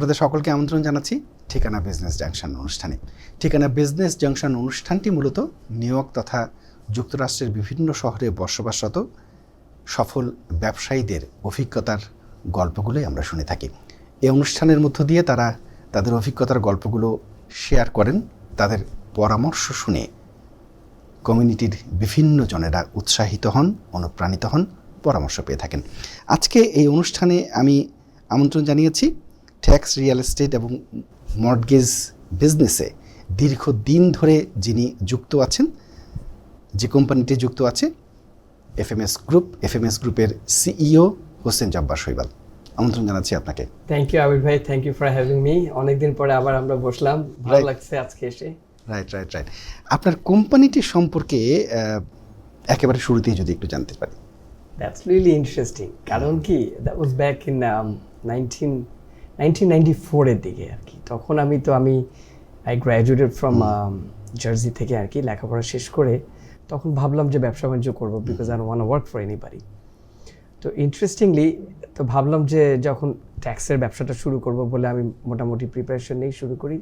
আপনাদের সকলকে আমন্ত্রণ জানাচ্ছি ঠিকানা বিজনেস জাংশন অনুষ্ঠানে। ঠিকানা বিজনেস জাংশন অনুষ্ঠানটি মূলত নিউ ইয়র্ক তথা যুক্তরাষ্ট্রের বিভিন্ন শহরে বসবাসরত সফল ব্যবসায়ীদের অভিজ্ঞতার গল্পগুলোই আমরা শুনে থাকি। এই অনুষ্ঠানের মধ্য দিয়ে তারা তাদের অভিজ্ঞতার গল্পগুলো শেয়ার করেন, তাদের পরামর্শ শুনে কমিউনিটির বিভিন্ন জনেরা উৎসাহিত হন, অনুপ্রাণিত হন, পরামর্শ পেয়ে থাকেন। আজকে এই অনুষ্ঠানে আমি আমন্ত্রণ জানিয়েছি ট্যাক্স রিয়েল এস্টেট এবং মর্টগেজ বিজনেসে দীর্ঘদিন ধরে যিনি যুক্ত আছেন যে কোম্পানিটি যুক্ত আছে এফএমএস গ্রুপ এফএমএস গ্রুপের সিইও হোসেন জব্বার শৈবাল। আমন্ত্রণ জানাচ্ছি আপনাকে। থ্যাংক ইউ আবির ভাই thank you for having me অনেকদিন পরে আবার আমরা বসলাম ভালো লাগছে আজকে এসে। রাইট রাইট রাইট আপনার কোম্পানিটি সম্পর্কে একেবারে শুরুতেই যদি একটু জানতে পারি। দ্যাটস রিয়েলি ইন্টারেস্টিং কারণ কি that was back in nineteen nineteen ninety ফোরের দিকে আর কি। তখন আমি তো আমি আই গ্র্যাজুয়েটেড ফ্রম জার্সি থেকে আর কি লেখাপড়া শেষ করে তখন ভাবলাম যে ব্যবসা বাণিজ্য করব because I won't work for anybody তো ইন্টারেস্টিংলি তো ভাবলাম যে যখন ট্যাক্সের ব্যবসাটা শুরু করব বলে আমি মোটামুটি প্রিপারেশন নেই শুরু করি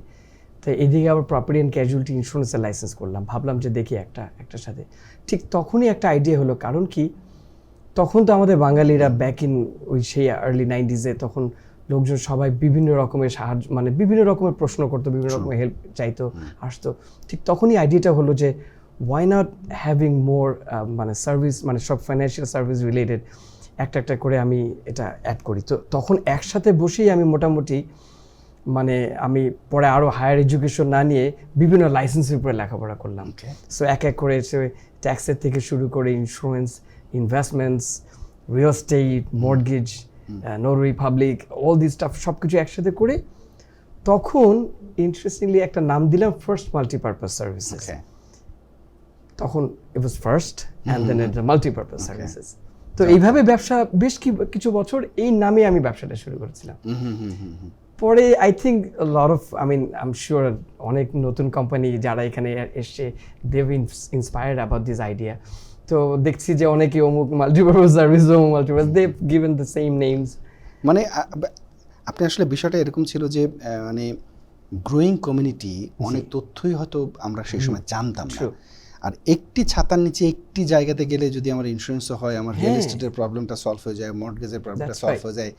তো এদিকে আবার প্রপার্টি অ্যান্ড ক্যাজুয়ালিটি ইন্স্যুরেন্সের লাইসেন্স করলাম। ভাবলাম যে দেখি একটা একটার সাথে। ঠিক তখনই একটা আইডিয়া হলো কারণ কি? তখন তো আমাদের বাঙালিরা ব্যাক ইন ওই সেই আর্লি নাইনটিজে তখন লোকজন সবাই বিভিন্ন রকমের সাহায্য মানে বিভিন্ন রকমের প্রশ্ন করতো বিভিন্ন রকমের হেল্প চাইতো আসতো। ঠিক তখনই আইডিয়াটা হলো যে ওয়াই নট হ্যাভিং মোর মানে সার্ভিস মানে সব ফাইন্যান্সিয়াল সার্ভিস রিলেটেড একটা একটা করে আমি এটা অ্যাড করি। তো তখন একসাথে বসেই আমি মোটামুটি মানে আমি পরে আরও হায়ার এডুকেশন না নিয়ে বিভিন্ন লাইসেন্সের উপরে লেখাপড়া করলাম. সো এক এক করে সে ট্যাক্সের থেকে শুরু করে insurance investments real estate mortgage notary public all this stuff সব কিছু একসাথে করে তখন ইন্টারেস্টিংলি একটা নাম দিলাম ফার্স্ট মাল্টিপারপাস সার্ভিসেস তখন it was First and then it Multipurpose Services তো এইভাবে ব্যবসা বেশ কিছু বছর এই নামে আমি ব্যবসাটা শুরু করেছিলাম। পরে I think lot of I mean I am sure অনেক নতুন কোম্পানি যারা এখানে এসছে they've inspired about this idea তো দেখছি যে অনেকে অমুক মাল্টিপারপাস সার্ভিস অমুক multipurpose they given the same names মানে আপনি আসলে বিষয়টা এরকম ছিল যে মানে গ্রোয়িং কমিউনিটি অনেক তথ্যই হয়তো আমরা সেই সময় জানতাম না। আর একটি ছাতার নিচে একটি জায়গাতে গেলে যদি আমার ইন্স্যুরেন্সও হয় আমার রিয়েল। এস্টেটের প্রবলেমটা সলভ হয়ে যায় মর্টগেজের প্রবলেমটা সলভ. হয়ে যায়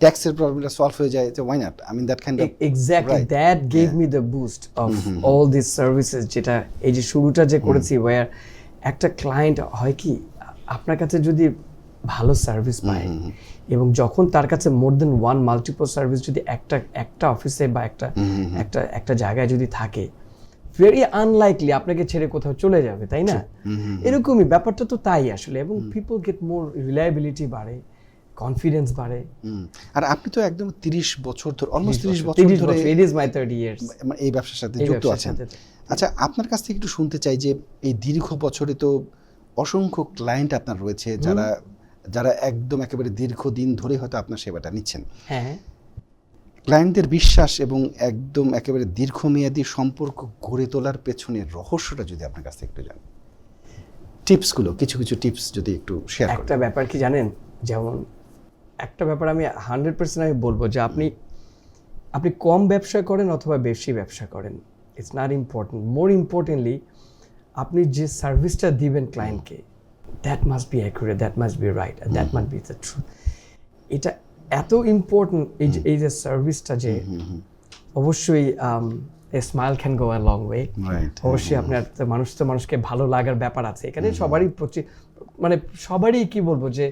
ট্যাক্সের প্রবলেমটা সলভ হয়ে যায় তো why not I mean that kind of exactly that gave me the boost of all this services যেটা এই যে শুরুটা যে করেছি ওয়ার একটা ক্লায়েন্ট হয় কি আপনার কাছে যদি ভালো সার্ভিস পায় এবং যখন তার কাছে more than one multiple service যদি একটা একটা অফিসে বা একটা একটা একটা জায়গায় যদি থাকে ভেরি আনলাইকলি আপনাকে ছেড়ে কোথাও চলে যাবে তাই না? এরকমই ব্যাপারটা তো তাই আসলে এবং পিপল গেট মোর রিলায়েবিলিটি বাড়ে কনফিডেন্স বাড়ে। আর আপনি তো একদম তিরিশ বছর ধরে অলমোস্ট তিরিশ বছর 30 ধরে it is my third years এই ব্যবসার সাথে যুক্ত আছেন। আচ্ছা আপনার কাছ থেকে একটু শুনতে চাই যে এই দীর্ঘ বছরে তো অসংখ্য ক্লায়েন্ট আপনার রয়েছে যারা যারা একদম একেবারে দীর্ঘদিন ধরে হয়তো আপনার সেবাটা নিচ্ছেন। হ্যাঁ। ক্লায়েন্টদের বিশ্বাস এবং একদম একেবারে দীর্ঘমেয়াদী সম্পর্ক গড়ে তোলার পেছনে রহস্যটা যদি আপনার কাছ থেকে একটু জানেন টিপসগুলো কিছু কিছু টিপস যদি একটু শেয়ার করেন। একটা ব্যাপার কি জানেন? যেমন একটা ব্যাপার আমি হান্ড্রেড পার্সেন্ট আমি বলব যে আপনি আপনি কম ব্যবসা করেন অথবা বেশি ব্যবসা করেন। It's not important more importantly আপনি যে সার্ভিসটা দিবেন ক্লায়েন্টকে that must be accurate that must be right that must be the truth এটা এত ইম্পর্টেন্ট এই যে এই যে সার্ভিসটা যে অবশ্যই a smile can go a long way অবশ্যই আপনার মানুষ তো মানুষকে ভালো লাগার ব্যাপার আছে। এখানে সবারই মানে সবারই কি বলব যে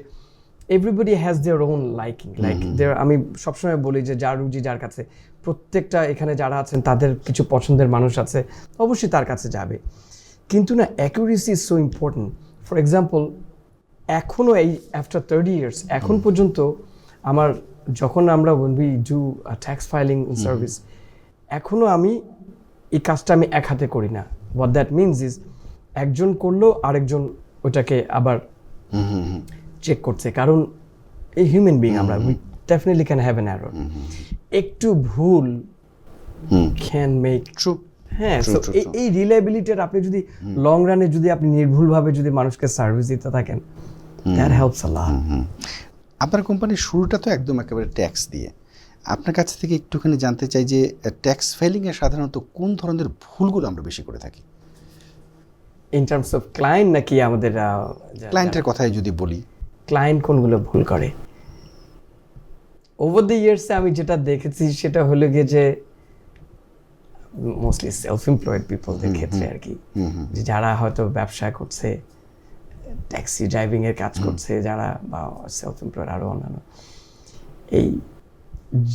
everybody has their own liking like their আমি সবসময় বলি যে যার রুজি যার কাছে। প্রত্যেকটা এখানে যারা আছেন তাদের কিছু পছন্দের মানুষ আছে অবশ্যই তার কাছে যাবে। কিন্তু না accuracy is so important for example এখনও এই আফটার থার্টি ইয়ার্স এখন পর্যন্ত আমার যখন আমরা we do tax filing service এখনও আমি এই কাজটা আমি এক হাতে করি না। হোয়াট দ্যাট মিনস ইজ একজন করল আরেকজন ওটাকে আবার চেক করছে কারণ এই হিউম্যান বিং আমরা we definitely can have an error একটু ভুল ক্যান মেক ট্রু হ্যাঁ এই এই রিলায়েবিলিটির আপনি যদি লং রানে যদি আপনি নির্ভুলভাবে যদি মানুষকে সার্ভিস দিতে থাকেন দ্যাট হেল্পস আ লট আপনার কোম্পানির শুরুটা তো একদম একেবারে ট্যাক্স দিয়ে। আপনার কাছ থেকে একটুখানি জানতে চাই যে ট্যাক্স ফাইলিংয়ে সাধারণত কোন ধরনের ভুলগুলো আমরা বেশি করে থাকি? ইন টার্মস অফ ক্লায়েন্ট নাকি আমাদের ক্লায়েন্টের কথাই যদি বলি ক্লায়েন্ট কোনগুলো ভুল করে। ওভার দ্য ইয়ার্সে আমি যেটা দেখেছি সেটা হলো গিয়ে যে মোস্টলি সেলফ এমপ্লয়েড পিপলদের ক্ষেত্রে আর কি। যারা হয়তো ব্যবসা করছে ট্যাক্সি ড্রাইভিং এর কাজ করছে যারা বা সেলফ এমপ্লয়েড আরও অন্যান্য। এই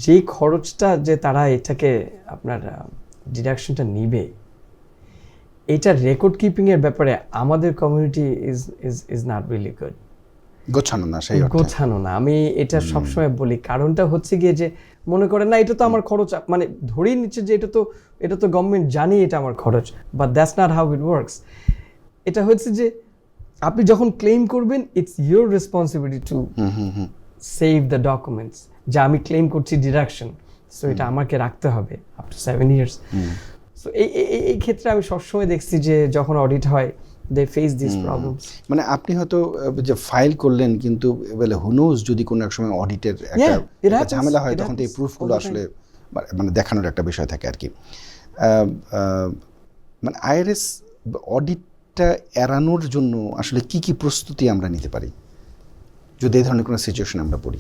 যে খরচটা যে তারা এটাকে আপনার ডিডাকশনটা নিবে এটা রেকর্ড কিপিং এর ব্যাপারে আমাদের community is is is not really good গোছানো না সেই গোছানো না। আমি এটা সবসময় বলি। কারণটা হচ্ছে গিয়ে যে মনে করেন না এটা তো আমার খরচ মানে ধরেই নিচ্ছে যে এটা তো এটা তো গভর্নমেন্ট জানি এটা আমার খরচ but that's not how it works এটা হচ্ছে যে আপনি যখন ক্লেম করবেন it's your responsibility to hmm hmm hmm. Save the documents যা আমি ক্লেম করছি ডিডাকশন সো এটা আমাকে রাখতে হবে up to seven years so এই- এই ক্ষেত্রে আমি সবসময় দেখছি যে যখন অডিট হয় দে ফেস দিস প্রবলেমস মানে আপনি হয়তো যে ফাইল করলেন কিন্তু বলে হুনোজ যদি কোনো এক সময় অডিটের একটা ঝামেলা হয় তখন তো এই প্রুফগুলো আসলে মানে- দেখানোর একটা বিষয় থাকে আর কি মানে আইআরএস অডিটটা এড়ানোর জন্য আসলে কি কি প্রস্তুতি আমরা নিতে পারি? যদি এই ধরনের কোনো সিচুয়েশন আমরা পড়ি।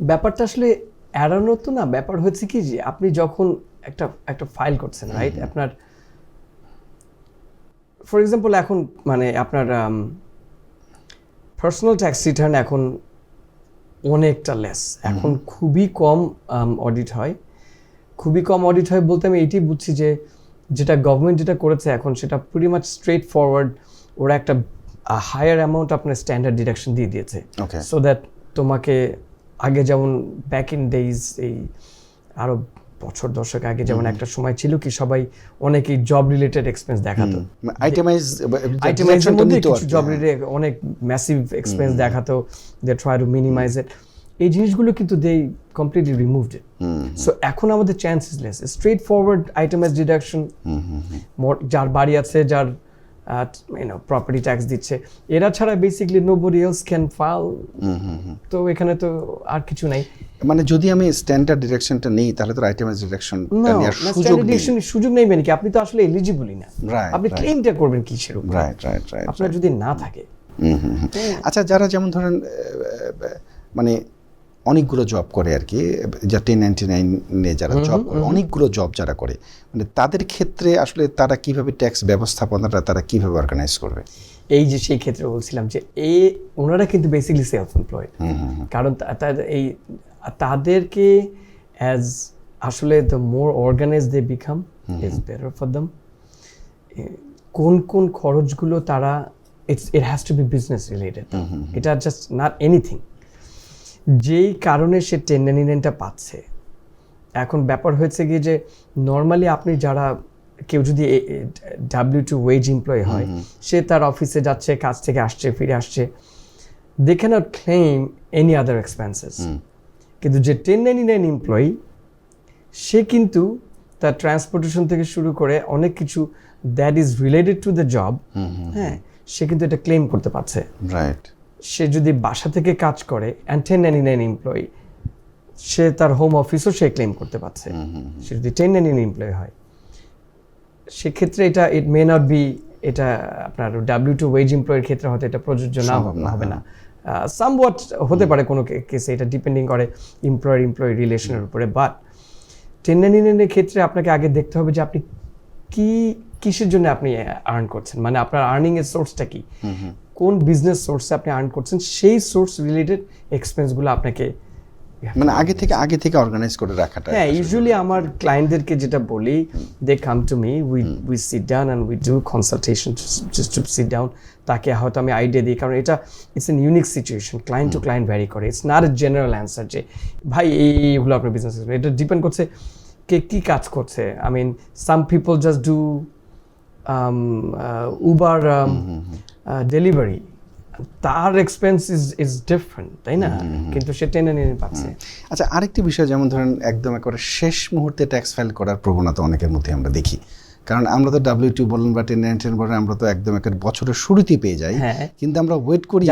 ব্যাপারটা আসলে এড়ানো তো না ব্যাপার হচ্ছে কি যে আপনি যখন একটা একটা ফাইল করছেন রাইট আপনার ফর এক্সাম্পল এখন মানে আপনার পার্সোনাল ট্যাক্স রিটার্ন এখন অনেকটা লেস এখন খুবই কম অডিট হয়। খুবই কম অডিট হয় বলতে আমি এটি বুঝছি যে যেটা গভর্নমেন্ট যেটা করেছে এখন সেটা প্রিটি মাচ স্ট্রেট ফরওয়ার্ড ওরা একটা হায়ার অ্যামাউন্ট আপনার স্ট্যান্ডার্ড ডিডাকশন দিয়ে দিয়েছে। ওকে সো দ্যাট তোমাকে আগে যেমন ব্যাক ইন ডেইজ এই আরও বছর দশক আগে যেমন একটা সময় ছিল কি সবাই অনেকেই জব রিলেটেড এক্সপেন্স দেখাতো। আইটেমাইজ আইটেমাইজের মধ্যে কিছু জব রিলেটেড অনেক ম্যাসিভ এক্সপেন্স দেখাতো they try to minimise it এই জিনিসগুলো কিন্তু they completely removed it so এখন আমাদের chances less straightforward itemise deduction যার বাড়ি আছে যার ইউনো প্রপার্টি ট্যাক্স দিচ্ছে। এরা ছাড়া basically nobody else can file তো এখানে তো আর কিছু নাই। মানে যদি আমি স্ট্যান্ডার্ড ডিরেকশনটা নেই তাহলে তো আইটেমাইজ ডিরেকশনটা No, নেওয়ার না, সুযোগ এর সুযোগ নেই মানে কি? আপনি তো আসলে এলিজিবলই না। আপনি. ক্লেমটা করবেন কিসের উপর? রাইট রাইট রাইট আপনার যদি না থাকে। আচ্ছা যারা যেমন ধরেন মানে অনেকগুলো জব করে আর কি যা টেন নাইনটি নাইনে যারা জব করে অনেকগুলো জব যারা করে। মানে তাদের ক্ষেত্রে আসলে তারা কীভাবে ট্যাক্স ব্যবস্থাপনাটা তারা কীভাবে অর্গানাইজ করবে? এই যে সেই ক্ষেত্রে বলছিলাম যে এ ওনারা কিন্তু বেসিকলি সেলফ এমপ্লয়েড কারণ এই তাদেরকে অ্যাজ আসলে the more organise they become is better for them কোন কোন খরচগুলো তারা it's it has to be business related এটা জাস্ট নট এনিথিং যেই কারণে সে টেন্ডেনিনেনটা পাচ্ছে। এখন ব্যাপার হয়েছে গিয়ে যে নর্মালি আপনি যারা কেউ যদি ডাব্লিউ টু ওয়েজ এমপ্লয় হয় সে তার অফিসে যাচ্ছে কাজ থেকে আসছে ফিরে আসছে। They cannot claim any other expenses কিন্তু যে টেন নাইনটি নাইন এমপ্লয়ি সে কিন্তু তার ট্রান্সপোর্টেশন থেকে শুরু করে অনেক কিছু that is related to the job হ্যাঁ সে কিন্তু এটা ক্লেম করতে পারছে। রাইট সে যদি বাসা থেকে কাজ করে and ten ninety nine employee সে তার হোম অফিসও সে ক্লেম করতে পারছে। সে যদি টেন নাইনটি নাইন এমপ্লয়ি হয় সেক্ষেত্রে এটা ইট মে নট বি এটা আপনার ডাব্লিউ টু ওয়েজ এমপ্লয়ের ক্ষেত্রে হয়তো এটা প্রযোজ্য না হবে না। সাম ওয়াট হতে পারে কোনো কেসে এটা ডিপেন্ডিং করে এমপ্লয়ার এমপ্লয়ি রিলেশনের উপরে বাট টেন নাইনটি ক্ষেত্রে আপনাকে আগে দেখতে হবে যে আপনি কি কিসের জন্য আপনি আর্ন করছেন? মানে আপনার আর্নিং এর সোর্সটা কি কোন বিজনেস সোর্সে আপনি আর্ন করছেন সেই সোর্স রিলেটেড এক্সপেন্সগুলো আপনাকে মানে আগে থেকে আগে থেকে অর্গানাইজ করে রাখাটা হ্যাঁ ইউজুয়ালি আমার ক্লায়েন্টদেরকে যেটা বলি they come to me we we sit down and we do consultation just to sit down তাকে হয়তো আমি আইডিয়া দিই কারণ এটা it's an unique situation client to client vary করে। It's not a general answer যে ভাই এই এইগুলো আপনার বিজনেস এটা ডিপেন্ড করছে কে কী কাজ করছে। I mean some people just do Uber delivery তার এক্সপেন্স ইজ ইজ ডিফারেন্ট তাই না? কিন্তু সে টেনে নিয়ে পাচ্ছে। আচ্ছা আরেকটি বিষয় যেমন ধরেন একদম একেবারে শেষ মুহূর্তে ট্যাক্স ফাইল করার প্রবণতা অনেকের মধ্যে আমরা দেখি। কারণ আমরা তো ডাব্লিউটি বলেন বা টেন নাইন টেন বলেন আমরা তো একদম একটা বছরের শুরুতেই পেয়ে যাই। হ্যাঁ। কিন্তু আমরা ওয়েট করি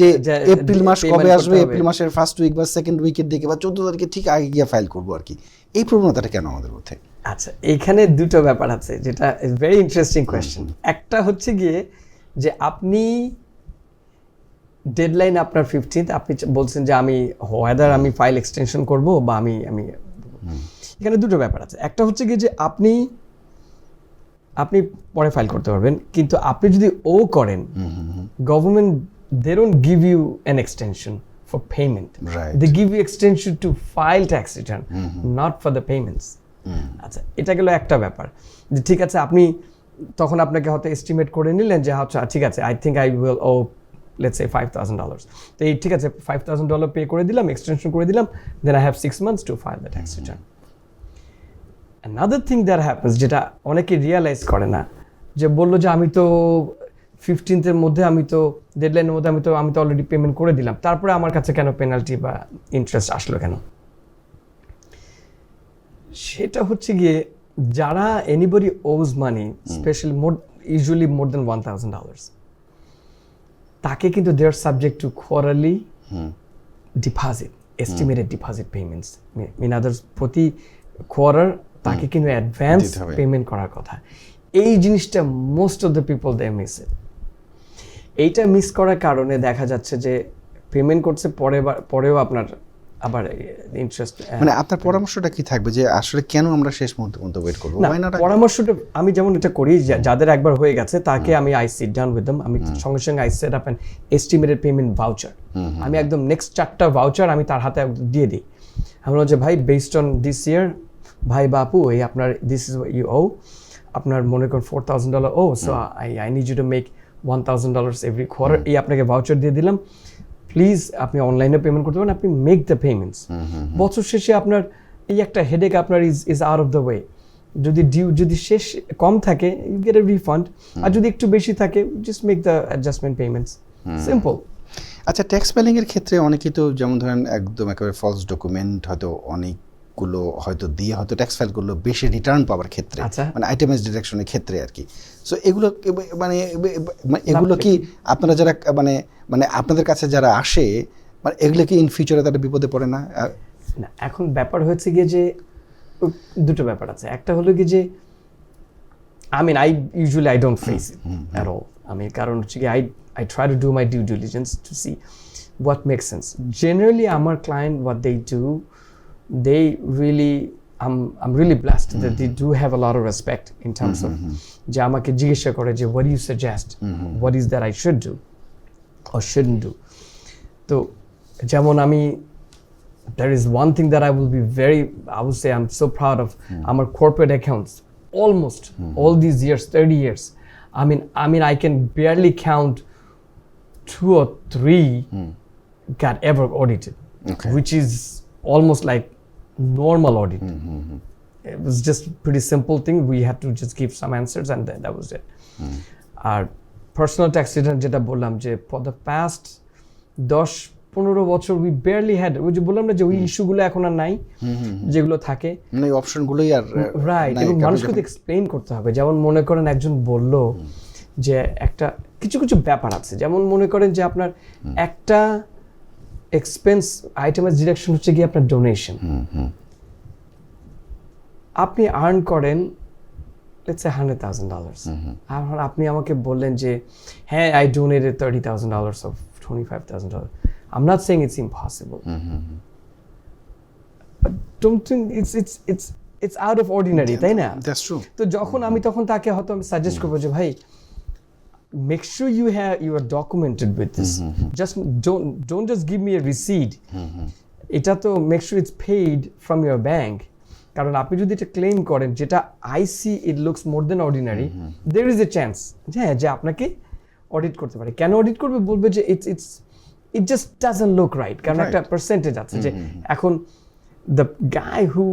যে এপ্রিল মাস কবে আসবে এপ্রিল মাসের ফার্স্ট উইক বা সেকেন্ড উইকের দিকে বা চোদ্দ তারিখে ঠিক আগে গিয়ে ফাইল করব আর কি। এই প্রবণতাটা কেন আমাদের মধ্যে? আচ্ছা এখানে দুটো ব্যাপার আছে যেটা ভেরি ইন্টারেস্টিং কোয়েশ্চেন একটা হচ্ছে গিয়ে যে আপনি ডেডলাইন আপনার ফিফটিন্থ আপনি বলছেন যে আমি ওয়েদার আমি ফাইল এক্সটেনশন করব বা আমি আমি এখানে দুটো ব্যাপার আছে। একটা হচ্ছে গিয়ে যে আপনি আপনি পরে ফাইল করতে পারবেন কিন্তু আপনি যদি ও করেন government they don't give you an extension for payment. They give you extension to file tax return not for the payments আচ্ছা এটা গেল একটা ব্যাপার। যে ঠিক আছে আপনি তখন আপনাকে হয়তো এস্টিমেট করে নিলেন যে আচ্ছা ঠিক আছে I think I will O let's say five thousand dollars তো এই ঠিক আছে ফাইভ থাউজেন্ড ডলার পে করে দিলাম এক্সটেনশন করে দিলাম then I have six months to file the tax return another thing there happens যেটা অনেকে রিয়ালাইজ করে না যে বলল যে আমি তো ফিফটিন্থের মধ্যে আমি তো ডেডলাইনের মধ্যে আমি তো আমি তো অলরেডি পেমেন্ট করে দিলাম তারপরে আমার কাছে কেন পেনাল্টি বা ইন্টারেস্ট আসলো কেন? সেটা হচ্ছে গিয়ে যারা anybody owes money specially more usually more than one thousand dollars তাকে কিন্তু they are subject to quarterly deposit estimated deposit payments mean others প্রতি কোয়ার্টার তাকে কিন্তু অ্যাডভান্স পেমেন্ট করার কথা। এই জিনিসটা most of the people they miss it এইটা মিস করার কারণে দেখা যাচ্ছে যে পেমেন্ট করছে পরে পরেও আপনার আবার ইন্টারেস্ট মানে আপনার পরামর্শটা কি থাকবে যে আসলে কেন আমরা শেষ মুহূর্ত পর্যন্ত ওয়েট করব? পরামর্শটা আমি যেমন এটা করি যাদের একবার হয়ে গেছে তাকে আমি আই সিট ডাউন উইথ আমি সঙ্গে সঙ্গে I set up an estimated payment voucher আমি একদম নেক্সট চারটা ভাউচার আমি তার হাতে দিয়ে দিই। আমরা যে ভাই বেসড অন দিস ইয়ার ভাই বাপু এই আপনার দিস ইজ ইউ ও আপনার মনে করেন four thousand dollar O so I I need you to make one thousand dollars every quarter এই আপনাকে ভাউচার দিয়ে দিলাম। প্লিজ আপনি অনলাইনে পেমেন্ট করতে পারেন আপনি মেক দ্য পেমেন্টস বছর শেষে আপনার এই একটা হেডেক আপনার is is out of the way যদি ডিউ যদি শেষ কম থাকে ইউ গেট এ রিফান্ড আর যদি একটু বেশি থাকে just make the adjustment payments simple আচ্ছা ট্যাক্স ফাইলিং এর ক্ষেত্রে অনেকেই তো যেমন ধরেন একদম একেবারে ফলস ডকুমেন্ট হয়তো অনেকগুলো হয়তো দিয়ে হয়তো ট্যাক্স ফাইল করল বেশি রিটার্ন পাওয়ার ক্ষেত্রে আচ্ছা। মানে আইটেমাইজ ডিরেকশনের ক্ষেত্রে আর কি। সো এগুলো মানে এগুলো কি আপনারা যারা মানে মানে আপনাদের কাছে যারা আসে মানে এগুলো কি ইন ফিউচারে তারা বিপদে পড়ে না? না এখন ব্যাপার হয়েছে গিয়ে যে দুটো ব্যাপার আছে। একটা হলো কি যে I mean I usually I don't face at all আমি কারণ হচ্ছে কি I I try to do my due diligence to see what make sense generally আমার client what they do they really um um really blast that they do have a lot of respect in terms of যে আমাকে জিজ্ঞাসা করে যে what you suggest what is that I should do or shouldn't do. তো যেমন আমি there is one thing that I will be very I would say I'm so proud of our corporate accounts almost all these years 30 years I mean I mean I can barely count two or three got ever audited Okay. which is almost like normal audit. It was just pretty simple thing. We had to just give some answers and then that was it. আর personal tax return যেটা বললাম যে for the past দশ পনেরো বছর we barely had ওই যে বললাম না যে ওই ইস্যুগুলো এখন আর নাই যেগুলো থাকে। মানে এই অপশনগুলোই আর রাইট এবং মানুষকে যখন- এক্সপ্লেইন করতে হবে। যেমন মনে করেন একজন বলল যে একটা কিছু কিছু ব্যাপার আছে। যেমন মনে করেন যে আপনার একটা এক্সপেন্স আইটেমের ডিরেকশন হচ্ছে গিয়ে আপনার ডোনেশন আপনি আর্ন করেন let's a hundred thousand dollars আর আপনি আমাকে বললেন যে হ্যাঁ I donated thirty thousand dollars of twenty five thousand dollar I'm not saying it's impossible don't think it's it's it's it's out of ordinary তাই না? তো যখন আমি তখন তাকে হয়তো আমি সাজেস্ট করব যে ভাই make sure you have you are documented with this. Mm-hmm. just don't don't just give me a receipt. এটা তো make sure it's paid from your bank কারণ আপনি যদি এটা ক্লেম করেন যেটা I see it looks more than ordinary there is a chance হ্যাঁ যে আপনাকে অডিট করতে পারে। কেন অডিট করবে? বলবে যে it's it's it just doesn't look right কারণ একটা পার্সেন্টেজ আছে যে এখন the guy who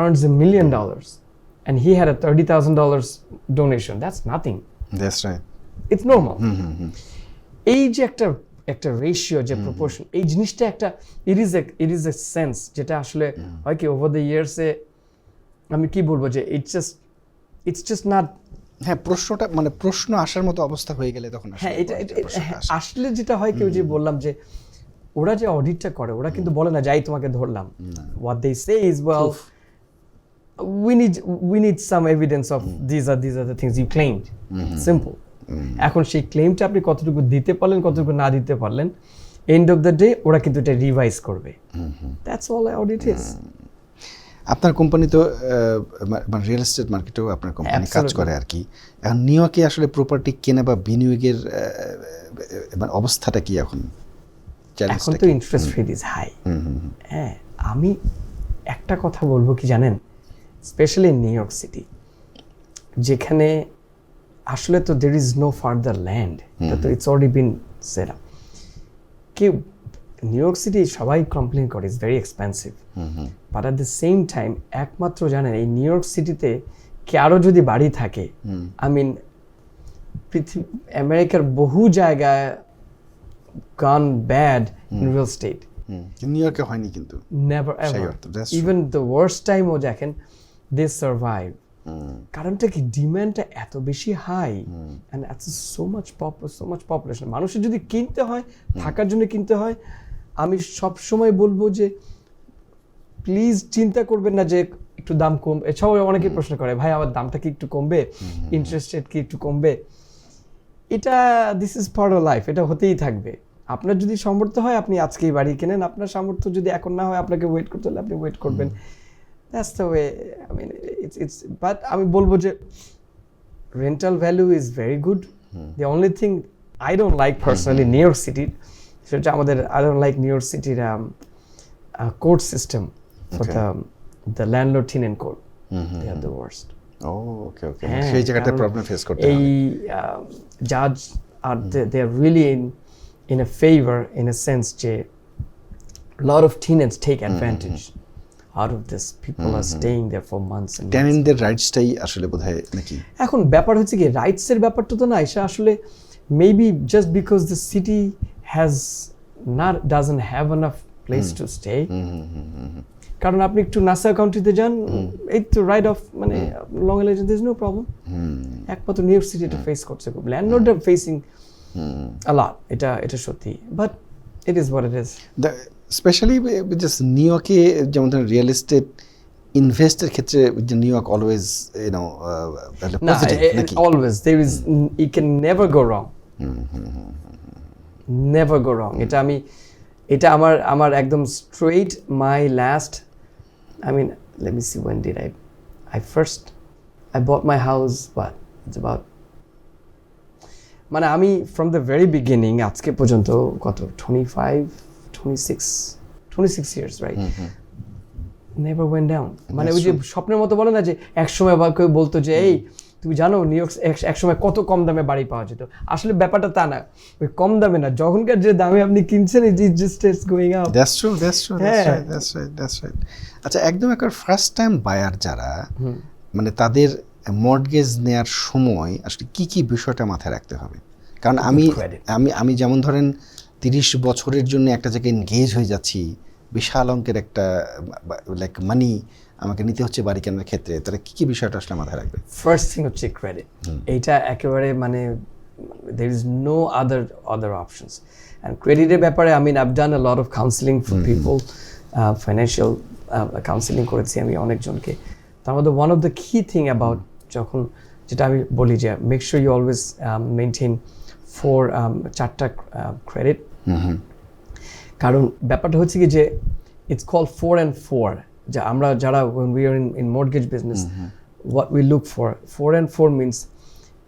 earns a million dollars and he had a thirty thousand dollars donation that's nothing That's right. It's normal এই যে একটা একটা রেশিও যে প্রপোর্শন এই জিনিসটা একটা it is it is a sense যেটা আসলে হয় কি ওভার দ্য ইয়ার্সে আমি কি বলব যে it's just it's just not হ্যাঁ প্রশ্নটা মানে প্রশ্ন আসার মতো অবস্থা হয়ে গেলে তখন হ্যাঁ এটা হ্যাঁ, আসে। আসলে যেটা হয় কেউ যে বললাম যে ওরা যে অডিটটা করে ওরা কিন্তু বলে না যাই তোমাকে ধরলাম। What they say is well we need we need some evidence of this R this R the things you claimed simple এখন সেই ক্লেমটা আপনি কতটুকু দিতে পারলেন কতটুকু না দিতে পারলেন এন্ড অফ দ্য ডে ওরা কিন্তু এটা রিভাইজ করবে। দ্যাটস অল অডিট ইজ আপনার কোম্পানি তো মানে রিয়েল এস্টেট মার্কেটেও আপনার কোম্পানি কাজ করে আর কি। এখন নিউ ইয়র্কে আসলে প্রপার্টি কেনা বা বিনিয়োগের মানে অবস্থাটা কি এখন? এখন তো interest rate is high hmm, hmm, hmm. হ্যাঁ আমি একটা কথা বলব কি জানেন? স্পেশালি নিউ ইয়র্ক সিটি যেখানে আসলে তো there is no further land তো it's already been set up কেউ নিউ ইয়র্ক সিটি সবাই কমপ্লেন করে it's very expensive but at the same time একমাত্র জানেন এই নিউ ইয়র্ক সিটিতে কারও যদি বাড়ি থাকে আই মিন পৃথিবী আমেরিকার বহু জায়গায় gone bad in real estate New ইয়র্কে হয়নি কিন্তু। নেভার. ইভেন দ্য ওয়ার্স্ট টাইমও দেখেন দে সার্ভাইভ কারণটা কি? ডিমান্ডটা এত বেশি হাই অ্যান্ড এত so much so much population মানুষের যদি কিনতে হয় থাকার জন্য কিনতে হয় আমি সব সময় বলব যে প্লিজ চিন্তা করবেন না যে একটু দাম কম এছাড়াও অনেকেই প্রশ্ন করে ভাই আমার দামটা কি একটু কমবে? ইন্টারেস্ট রেট কি একটু কমবে? এটা দিস ইজ ফর লাইফ এটা হতেই থাকবে। আপনার যদি সামর্থ্য হয় আপনি আজকেই বাড়ি কেনেন। আপনার সামর্থ্য যদি এখন না হয় আপনাকে ওয়েট করতে হলে আপনি ওয়েট করবেন। That's the way I mean it's it's but আমি বলব যে rental value is very good the only thing I don't like personally New York সিটির সেটা আমাদের I don't like New York সিটির court system for the the landlord tenant code they are the worst O okay okay সেই জায়গাটা problem face করতে এই জাজ আর they are really in in a favour in a sense যে lot of tenants take advantage out of this. People are staying there for months and months. টেনেন্টদের রাইটসটাই আসলে বোধহয় নাকি? এখন ব্যাপার হচ্ছে কি রাইটসের ব্যাপারটা তো না এটা আসলে maybe just because the city has not doesn't have enough place to stay কারণ আপনি একটু নাসা কাউন্ট্রিতে যান এই তো রাইড অফ মানে লং এলেজ দিস নো প্রবলেম একমাত্র নিউ ইয়র্ক সিটি এটা ফেস করছে খুব। ল্যান্ডলর্ড আর ফেসিং আলাট এটা এটা সত্যি। But it is what it is specially just New ইয়র্কে যেমন ধরেন রিয়েল এস্টেট ইনভেস্টের ক্ষেত্রে নিউ ইয়র্ক অলওয়েজ না নাকি? Always there is you can never go wrong never go wrong এটা আমি এটা আমার আমার একদম straight my last I mean let me see when did I I first I bought my house but it's about মানে আমি from the very beginning আজকে পর্যন্ত কত? Twenty five twenty six twenty six years right never went down মানে ওই যে স্বপ্নের মতো বলে না যে এক সময় বা কেউ বলতো যে এই তুমি জানো নিউ ইয়র্ক এক সময় কত কম দামে বাড়ি পাওয়া যেত? আসলে ব্যাপারটা তা না। ওই কম দামে না যখনকার যে দামে আপনি কিনছেন it is just it's going up that's true that's true that's right that's right আচ্ছা একদম একবার ফার্স্ট টাইম বায়ার যারা মানে তাদের মর্টগেজ নেয়ার সময় আসলে কি কি বিষয়টা মাথায় রাখতে হবে? কারণ আমি আমি আমি যেমন ধরেন তিরিশ বছরের জন্য একটা জায়গায় এনগেজ হয়ে যাচ্ছি বিশাল অঙ্কের একটা লাইক মানি আমাকে নিতে হচ্ছে বাড়ি কেনার ক্ষেত্রে তারা কি কি বিষয়টা আসলে মাথায় রাখবে? ফার্স্ট থিং হচ্ছে ক্রেডিট এইটা একেবারে মানে there is no other other options and ক্রেডিটের ব্যাপারে I mean I've done a lot of counselling for people financial counselling করেছি আমি অনেকজনকে। তার মধ্যে one of the key thing about যখন যেটা আমি বলি যে make sure you always maintain four চারটা ক্রেডিট কারণ ব্যাপারটা হচ্ছে কি যে it's call four and four যে আমরা যারা when we are in in mortgage business, what we look for four and four means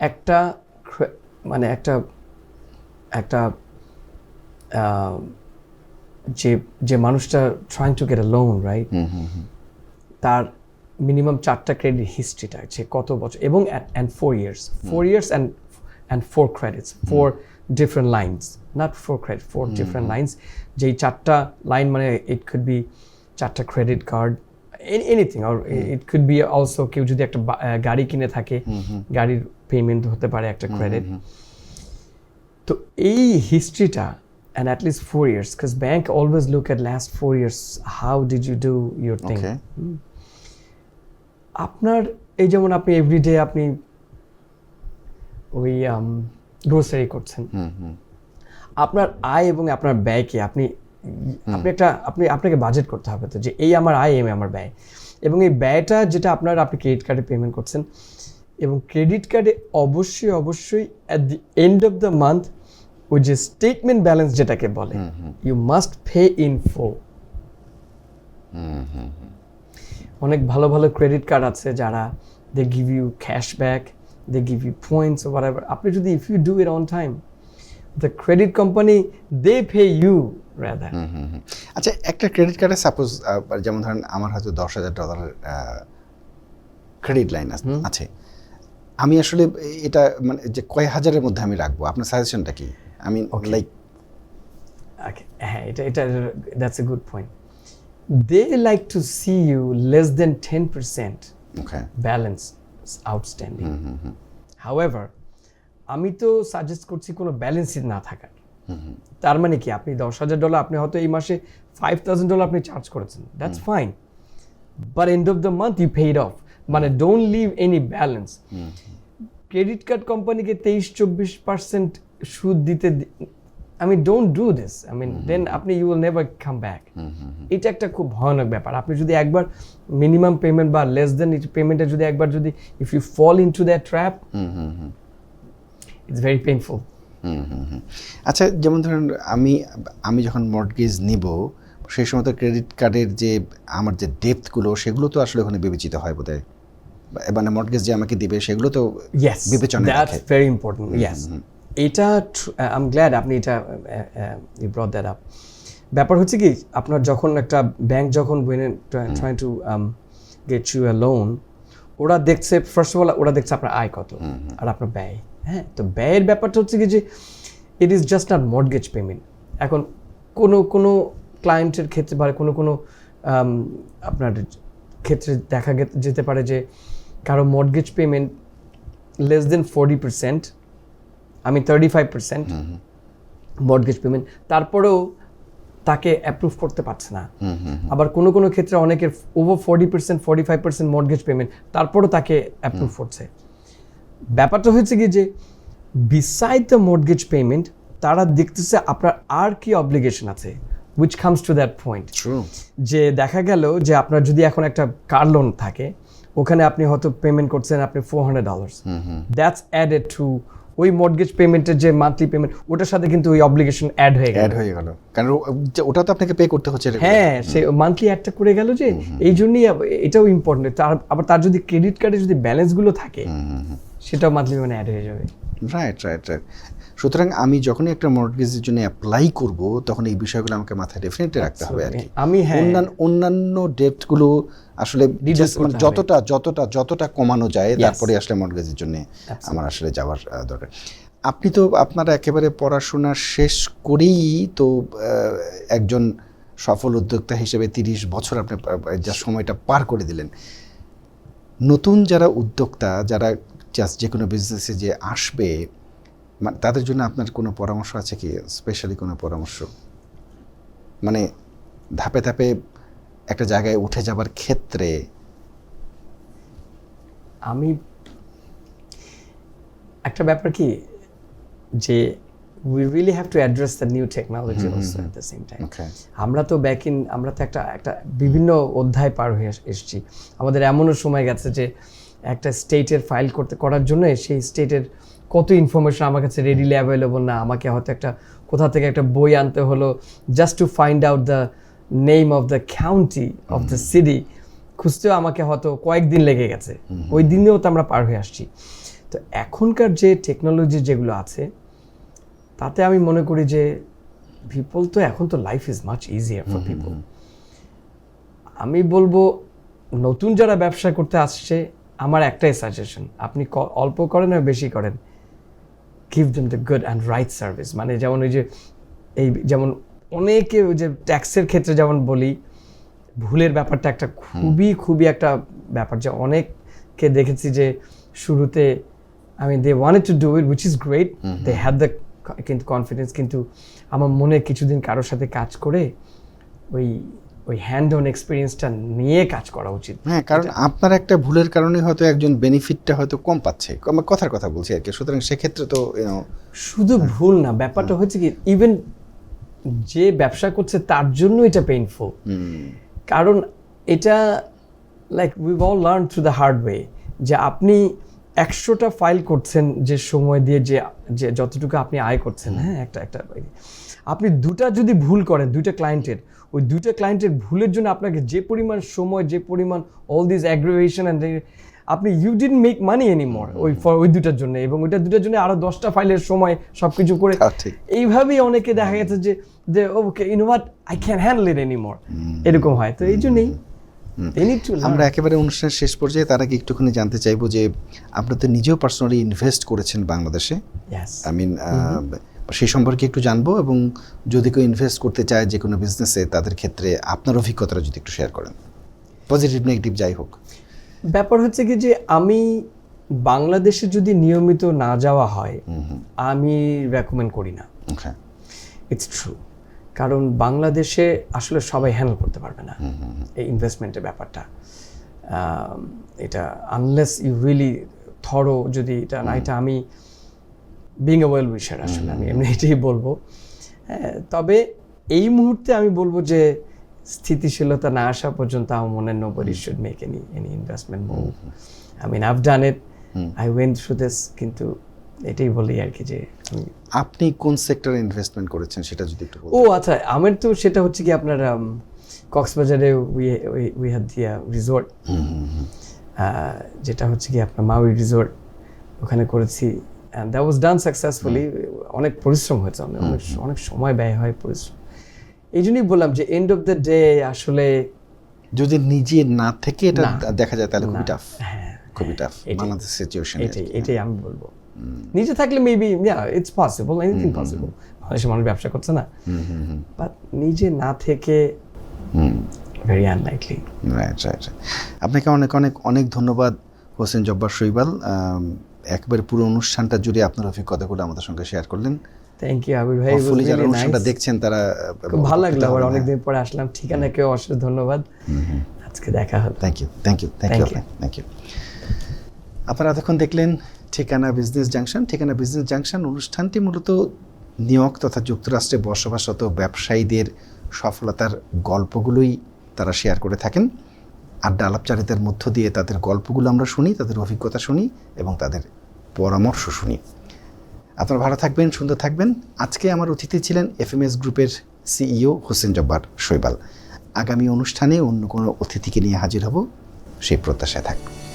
একটা মানে একটা একটা যে যে মানুষটা trying to get a loan right তার মিনিমাম চারটা ক্রেডিট হিস্ট্রিটা যে কত বছর, এবং and four years four years and and four credits four different lines not four credit four different lines যেই চারটা লাইন মানে ইট কুড বি চারটা ক্রেডিট কার্ড এনিথিং আর ইট কুড বি অলসো কেউ যদি একটা গাড়ি কিনে থাকে গাড়ির পেমেন্ট হতে পারে একটা ক্রেডিট তো এই হিস্ট্রিটা and at least four years because bank always look at last four years how did you do your thing আপনার এই যেমন আপনি এভরিডে আপনি ওই গ্রোসারি করছেন। আপনার আয় এবং আপনার ব্যয়কে আপনি আপনি একটা আপনি আপনাকে বাজেট করতে হবে তো যে এই আমার আয় এই আমার ব্যয়। এবং এই ব্যয়টা যেটা আপনার আপনি ক্রেডিট কার্ডে পেমেন্ট করছেন। এবং ক্রেডিট কার্ডে অবশ্যই অবশ্যই at the end of the month ওই যে স্টেটমেন্ট ব্যালেন্স যেটাকে বলে ইউ মাস্ট পে ইন ফো অনেক ভালো ভালো ক্রেডিট কার্ড আছে যারা they give you cashback they give you points over আপনি যদি if you do it on time the credit company they pay you rather hmm, hmm, hmm. আচ্ছা একটা ক্রেডিট কার্ডে সাপোজ যেমন ধরেন আমার হয়তো দশ হাজার ডলারের ক্রেডিট লাইন আছে। আমি আসলে এটা মানে যে কয় হাজারের মধ্যে আমি রাখব? আপনার সাজেশনটা কি? আমি লাইক Okay, হ্যাঁ এটা এটা that's a good point they like to see you less than ten percent balance outstanding however আমি তো সাজেস্ট করছি কোনো ব্যালেন্সই না থাকার। তার মানে কি? আপনি দশ হাজার ডলার আপনি হয়তো এই মাসে ফাইভ থাউজেন্ড ডলার আপনি চার্জ করেছেন। That's fine but end of the month you paid off মানে don't leave any balance credit card কোম্পানিকে তেইশ চব্বিশ পার্সেন্ট সুদ দিতে আমি don't do this I mean then আপনি you will never come back এটা একটা খুব ভয়ানক ব্যাপার। আপনি যদি একবার মিনিমাম পেমেন্ট বা লেস দেন পেমেন্টে যদি একবার যদি if you fall into that trap it's very painful. আচ্ছা যেমন ধরেন আমি আমি যখন মর্টগেজ নিব সেই সময় তো ক্রেডিট কার্ডের যে আমার যে ডেপথগুলো সেগুলো তো আসলে ওখানে বিবেচিত হয় বোধহয়। মানে মর্টগেজ যে আমাকে দিবে সেগুলো তো দ্যাটস ভেরি ইম্পর্টেন্ট ইয়েস এটা আই এম গ্ল্যাড আপনি এটা ইউ ব্রট দ্যাট আপ ব্যাপার হচ্ছে কি আপনার যখন একটা ব্যাংক যখন try to get you a loan ওরা দেখছে ফার্স্ট অফ অল ওরা দেখছে আপনার আয় কত আর আপনার ব্যয়। হ্যাঁ তো ব্যয়ের ব্যাপারটা হচ্ছে কি যে it is just not mortgage payment এখন কোনো কোনো ক্লায়েন্টের ক্ষেত্রে বা কোনো কোনো um, আপনার ক্ষেত্রে দেখা যেতে পারে যে কারও mortgage payment less than forty percent আমি thirty five percent mortgage payment তারপরেও তাকে অ্যাপ্রুভ করতে পারছে না। আবার কোনো কোনো ক্ষেত্রে অনেকের over forty percent forty five percent mortgage payment তারপরেও তাকে অ্যাপ্রুভ করছে। ব্যাপারটা হয়েছে কি যে বিসাইড দ্য মর্টগেজ পেমেন্ট তারা দেখতেছে আপনার আর কি অব্লিগেশন আছে which comes to that point যে দেখা গেল যে আপনার যদি এখন একটা কার লোন থাকে ওখানে আপনি হয়তো পেমেন্ট করছেন আপনি four hundred dollars that's added to ওই মর্গেজ পেমেন্টের যে মান্থলি পেমেন্ট ওটার সাথে কিন্তু ওই অব্লিগেশন অ্যাড হয়ে গেল। অ্যাড হয়ে গেল। কারণ ওটা তো আপনাকে পে করতে হচ্ছে। হ্যাঁ সে মান্থলি অ্যাডটা করে গেল যে এই জন্যই এটাও ইম্পর্টেন্ট তার আবার তার যদি ক্রেডিট কার্ডে যদি ব্যালেন্সগুলো থাকে সেটাও মান্থলি মানে অ্যাড হয়ে যাবে। রাইট রাইট রাইট সুতরাং আমি যখনই একটা মর্টগেজের জন্য অ্যাপ্লাই করব তখন এই বিষয়গুলো আমাকে মাথায় ডেফিনেটলি রাখতে হবে আর কি। আমি হ্যাঁ। অন্যান্য অন্যান্য ডেটগুলো আসলে মানে। যতটা যতটা যতটা কমানো যায় তারপরে আসলে মর্টগেজের জন্য আমার আসলে যাওয়ার দরকার। আপনি তো আপনার একেবারে পড়াশোনা শেষ করেই তো একজন সফল উদ্যোক্তা হিসেবে তিরিশ বছর আপনি যা সময়টা পার করে দিলেন। নতুন যারা উদ্যোক্তা যারা জাস্ট যে কোনো বিজনেসে যে আসবে মানে তাদের জন্য আপনার কোনো পরামর্শ আছে কি? স্পেশালি কোনো পরামর্শ? মানে ধাপে ধাপে একটা জায়গায় উঠে যাবার ক্ষেত্রে আমি একটা ব্যাপার কি যে we really have to address the new technology also at the same time আমরা তো ব্যাক ইন আমরা তো একটা একটা বিভিন্ন অধ্যায় পার হয়ে এসেছি। আমাদের এমনও সময় গেছে যে একটা স্টেটের ফাইল করতে করার জন্য সেই স্টেটের কত ইনফরমেশন আমার কাছে রেডিলি অ্যাভেলেবল না আমাকে হয়তো একটা কোথা থেকে একটা বই আনতে হলো just to find out the name of the county of the city খুঁজতেও আমাকে হয়তো কয়েকদিন লেগে গেছে। ওই দিনেও তো আমরা পার হয়ে আসছি। তো এখনকার যে টেকনোলজি যেগুলো আছে তাতে আমি মনে করি যে পিপল তো এখন তো life is much easier for people আমি বলব নতুন যারা ব্যবসা করতে আসছে আমার একটাই সাজেশন আপনি অল্প করেন আর বেশি করেন। Give them the good and right service মানে যেমন ওই যে এই যেমন অনেকে ওই যে ট্যাক্সের ক্ষেত্রে যেমন বলি ভুলের ব্যাপারটা একটা খুবই খুবই একটা ব্যাপার যে অনেককে দেখেছি যে শুরুতে I mean they wanted to do it which is great they had the কিন্তু কনফিডেন্স কিন্তু আমার মনে কিছুদিন কারোর সাথে কাজ করে ওই ওই হ্যান্ড অন এক্সপিরিয়েন্সটা নিয়ে কাজ করা উচিত। হ্যাঁ কারণ আপনার একটা ভুলের কারণে হয়তো একজন বেনিফিটটা হয়তো কম পাচ্ছে। কথার কথা বলছি আর কি। সুতরাং সেক্ষেত্রে তো শুধু ভুল না ব্যাপারটা হচ্ছে কি ইভেন যে ব্যবসা করছে তার জন্য এটা পেইনফুল কারণ এটা like we all learn through the hard way যে আপনি একশোটা ফাইল করছেন যে সময় দিয়ে যে যে যতটুকু আপনি আয় করছেন। হ্যাঁ একটা একটা আপনি দুটা যদি ভুল করেন দুইটা ক্লায়েন্টের ওই দুইটা ক্লায়েন্টের ভুলের জন্য আপনাকে যে পরিমাণ সময় যে পরিমাণ অল দিস অ্যাগ্রিভেশন অ্যান্ড আপনি you did make money anymore ওই ফর ওই দুটার জন্য। এবং ওইটা দুটার জন্য আরও দশটা ফাইলের সময় সব কিছু করে এইভাবেই অনেকে দেখা গেছে যে যে okay what I can handle it anymore এরকম হয়। তো এই জন্যই. আমরা একেবারে অনুষ্ঠানের শেষ পর্যায়ে তার আগে একটুখানি জানতে চাইব যে আপনি তো নিজেও পার্সোনালি ইনভেস্ট করেছেন বাংলাদেশে. আই মিন সেই সম্পর্কে একটু জানব এবং যদি কেউ ইনভেস্ট করতে চায় যে কোনো বিজনেসে তাদের ক্ষেত্রে আপনার অভিজ্ঞতাটা যদি একটু শেয়ার করেন। পজিটিভ নেগেটিভ যাই হোক। ব্যাপার হচ্ছে কি যে আমি বাংলাদেশে যদি নিয়মিত না যাওয়া হয় আমি রেকমেন্ড করি না। ইটস ট্রু কারণ বাংলাদেশে আসলে সবাই হ্যান্ডেল করতে পারবে না এই ইনভেস্টমেন্টের ব্যাপারটা। এটা আনলেস ইউ রিয়েলি থরো যদি এটা না এটা আমি বিং এ ওয়েল উইশার আসলে আমি এমনি এটাই বলব। হ্যাঁ, তবে এই মুহূর্তে আমি বলব যে স্থিতিশীলতা না আসা পর্যন্ত আমার মনে nobody should make any any investment move I mean I've done it I went through this কিন্তু এটাই বলি আর কি যে আপনি কোন সেক্টরে ইনভেস্টমেন্ট করেছেন সেটা যদি একটু ও আচ্ছা আমার তো সেটা হচ্ছে কি আপনার কক্সবাজারে উই হ্যাড দিয়া রিসোর্ট যেটা হচ্ছে কি আপনার মাউই রিসোর্ট ওখানে করেছি। And that was done successfully অনেক পরিশ্রম হয়েছে অনেক অনেক অনেক সময় ব্যয় হয় পরিশ্রম। এই জন্যই বললাম যে এন্ড অফ দ্য ডে আসলে যদি নিজে না থেকে এটা দেখা যায় তাহলে খুবই টাফ হ্যাঁ। খুবই টাফ বাংলাদেশ সিচুয়েশন এটাই এটাই আমি বলব। নিজে থাকলে maybe it's possible anything possible বাংলাদেশের মানুষ ব্যবসা করছে না। বাট নিজে না থেকে ভেরি আনলাইকলি রাইট রাইট আপনাকে অনেক অনেক অনেক ধন্যবাদ হোসেন জব্বার শৈবাল। একবারে পুরো অনুষ্ঠানটা জুড়ে আপনার অভিজ্ঞতাগুলো আমাদের সঙ্গে শেয়ার করলেন। থ্যাংক ইউ আবির ভাই it যারা অনুষ্ঠানটা দেখছেন তারা খুব ভালো লাগল আবার অনেকদিন পরে আসলাম। ঠিকানাকেও অশেষ ধন্যবাদ। আজকে দেখা হলো thank you thank you thank you thank you আপনারা এতক্ষণ দেখলেন Thikana Business Junction Thikana Business Junction অনুষ্ঠানটি মূলত নিউ ইয়র্ক তথা যুক্তরাষ্ট্রে বসবাসরত ব্যবসায়ীদের সফলতার গল্পগুলোই তারা শেয়ার করে থাকেন। আড্ডা আলাপচারিতার মধ্য দিয়ে তাদের গল্পগুলো আমরা শুনি তাদের অভিজ্ঞতা শুনি এবং তাদের পরামর্শ শুনি। আপনারা ভালো থাকবেন, সুন্দর থাকবেন। আজকে আমার অতিথি ছিলেন এফ এম এস গ্রুপের সিইও হোসেন জব্বার শৈবাল। আগামী অনুষ্ঠানে অন্য কোনো অতিথিকে নিয়ে হাজির হব, সেই প্রত্যাশায় থাকবে